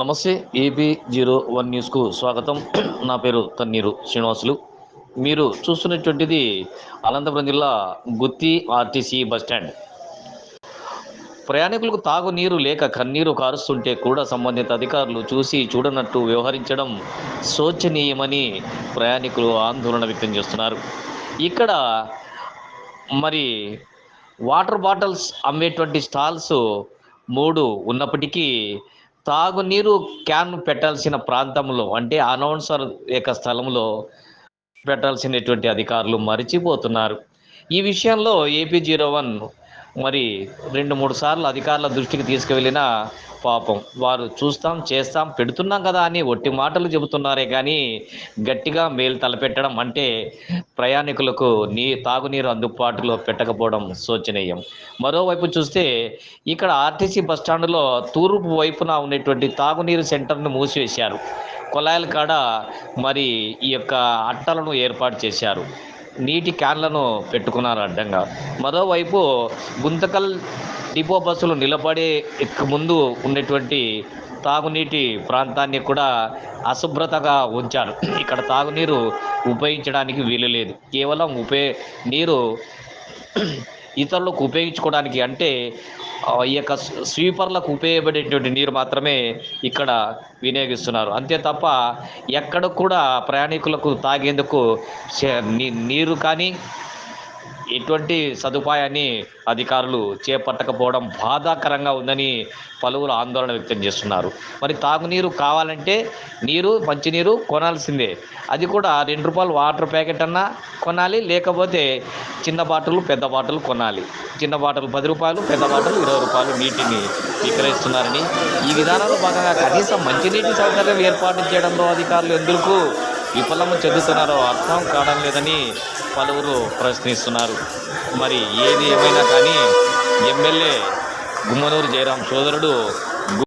నమస్తే AP zero one న్యూస్కు స్వాగతం. నా పేరు తన్నీరు శ్రీనివాసులు. మీరు చూస్తున్నటువంటిది అనంతపురం జిల్లా గుత్తి ఆర్టీసీ బస్టాండ్ ప్రయాణికులకు తాగునీరు లేక కన్నీరు కారుస్తుంటే కూడా సంబంధిత అధికారులు చూసి చూడనట్టు వ్యవహరించడం శోచనీయమని ప్రయాణికులు ఆందోళన వ్యక్తం చేస్తున్నారు. ఇక్కడ మరి వాటర్ బాటిల్స్ అమ్మేటువంటి స్టాల్స్ మూడు ఉన్నప్పటికీ తాగునీరు క్యాన్ పెట్టాల్సిన ప్రాంతంలో అంటే అనౌన్సర్ యొక్క స్థలంలో పెట్టాల్సినటువంటి అధికారులు మరిచిపోతున్నారు. ఈ విషయంలో ఏపీ జీరో వన్ మరి రెండు మూడు సార్లు అధికారుల దృష్టికి తీసుకువెళ్ళిన పాపం. వారు చూస్తాం చేస్తాం పెడుతున్నాం కదా అని ఒట్టి మాటలు చెబుతున్నారే కానీ గట్టిగా మేలు తలపెట్టడం అంటే ప్రయాణికులకు నీ తాగునీరు అందుబాటులో పెట్టకపోవడం శోచనీయం. మరోవైపు చూస్తే ఇక్కడ ఆర్టీసీ బస్టాండ్లో తూర్పు వైపున ఉన్నటువంటి తాగునీరు సెంటర్ను మూసివేశారు. కొలాయిల కాడ మరి ఈ యొక్క అట్టలను ఏర్పాటు చేశారు. నీటి క్యాన్లను పెట్టుకున్నారు అడ్డంగా. మరోవైపు గుంతకల్ డిపో బస్సులు నిలబడే ఇక ముందు ఉన్నటువంటి తాగునీటి ప్రాంతాన్ని కూడా అశుభ్రతగా ఉంచారు. ఇక్కడ తాగునీరు ఉపయోగించడానికి వీలు లేదు. కేవలం ఉపే నీరు ఇతరులకు ఉపయోగించుకోవడానికి అంటే ఈ యొక్క స్వీపర్లకు ఉపయోగపడేటువంటి నీరు మాత్రమే ఇక్కడ వినియోగిస్తున్నారు. అంతే తప్ప ఎక్కడ కూడా ప్రయాణికులకు తాగేందుకు నీరు కానీ ఎటువంటి సదుపాయాన్ని అధికారులు చేపట్టకపోవడం బాధాకరంగా ఉందని పలువురు ఆందోళన వ్యక్తం చేస్తున్నారు. మరి తాగునీరు కావాలంటే నీరు మంచినీరు కొనాల్సిందే. అది కూడా రెండు రూపాయలు వాటర్ ప్యాకెట్ అన్నా కొనాలి లేకపోతే చిన్న బాటిల్ పెద్ద బాటిల్ కొనాలి. చిన్న బాటిల్ పది రూపాయలు పెద్ద బాటిల్ ఇరవై రూపాయలు నీటిని విక్రయిస్తున్నారని. ఈ విధానంలో భాగంగా కనీసం మంచినీటి సౌకర్యం ఏర్పాటు చేయడంలో అధికారులు ఎందుకు విఫలము చెందుతున్నారో అర్థం కావడం లేదని పలువురు ప్రశ్నిస్తున్నారు. మరి ఏది ఏమైనా కానీ ఎమ్మెల్యే గుమ్మనూరు జయరాం సోదరుడు